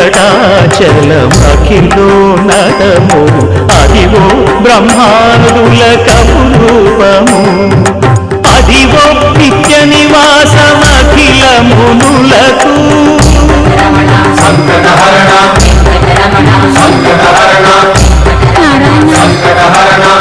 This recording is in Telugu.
వెంకటాచలమఖిలో నటము అదివో బ్రహ్మానుల కపురూపము. రూపము